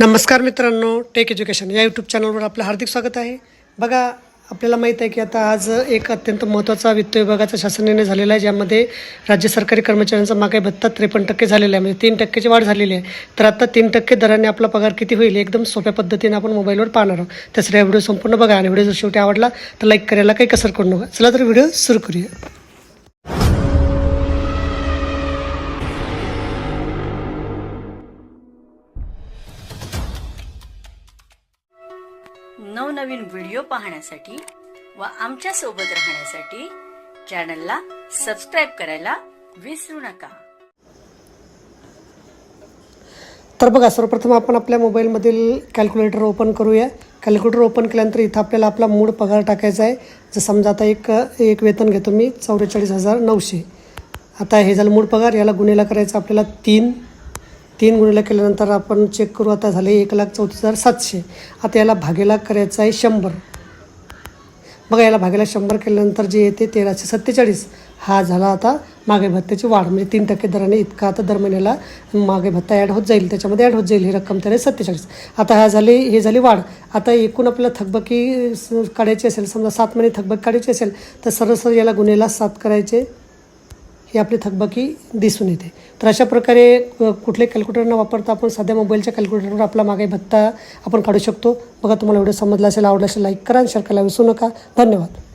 नमस्कार मित्रांनो take education या यूट्यूब चॅनलवर आपलं हार्दिक स्वागत आहे. बघा आपल्याला माहीत आहे की आता आज एक अत्यंत महत्त्वाचा वित्त विभागाचा शासन निर्णय झालेला आहे ज्यामध्ये राज्य सरकारी कर्मचाऱ्यांचा महागाई भत्ता त्रेपन्न टक्के झालेला आहे म्हणजे तीन टक्क्याची वाढ झालेली आहे. तर आता तीन टक्के दराने आपला पगार किती होईल एकदम सोप्या पद्धतीने आपण मोबाईलवर पाहणार आहोत. त्यासाठी हा व्हिडिओ संपूर्ण बघा आणि व्हिडिओ जर शेवटी आवडला तर लाईक करायला काही कसर करू नका. चला तर व्हिडिओ सुरू करूया. नवनवीन व्हिडिओ पाहण्यासाठी व आमच्यासोबत राहण्यासाठी चॅनलला सबस्क्राईब करायला विसरू नका. तर बघा सर्वप्रथम आपण आपल्या मोबाईलमधील कॅल्क्युलेटर ओपन करूया. कॅल्क्युलेटर ओपन केल्यानंतर इथं आपल्याला आपला मूळ पगार टाकायचा आहे. जर समजा आता एक एक वेतन घेतो मी चौवेचाळीस हजार नऊशे. आता हे झालं मूळ पगार याला गुन्हेला करायचं आपल्याला तीन. तीन गुन्हेला केल्यानंतर आपण चेक करू. आता झाले एक लाख चौतीस हजार सातशे. आता याला भागेला करायचं आहे शंभर. बघा याला भागेला शंभर केल्यानंतर जे येते तेराशे सत्तेचाळीस. हा झाला आता मागे भत्त्याची वाढ. म्हणजे तीन टक्के दराने इतका आता दर महिन्याला मागे भत्ता ॲड होत जाईल. त्याच्यामध्ये ॲड होत जाईल ही रक्कम त्याने सत्तेचाळीस. आता हा झाली हे झाली वाढ. आता एकूण आपल्याला थकबाकी काढायची असेल समजा सात महिने थकबाकी काढायची असेल तर सरळ सरळ याला गुन्हेला सात करायचे. ही आपली थकबाकी दिसून येते. तर अशा प्रकारे कुठले कॅल्क्युलेटर न वापरता आपण साध्या मोबाईलच्या कॅल्क्युलेटरवर आपला मागे भत्ता आपण काढू शकतो. बघा तुम्हाला व्हिडिओ समजला असेल आवडला असेल लाईक करा आणि शेअर करायला विसरू नका. धन्यवाद.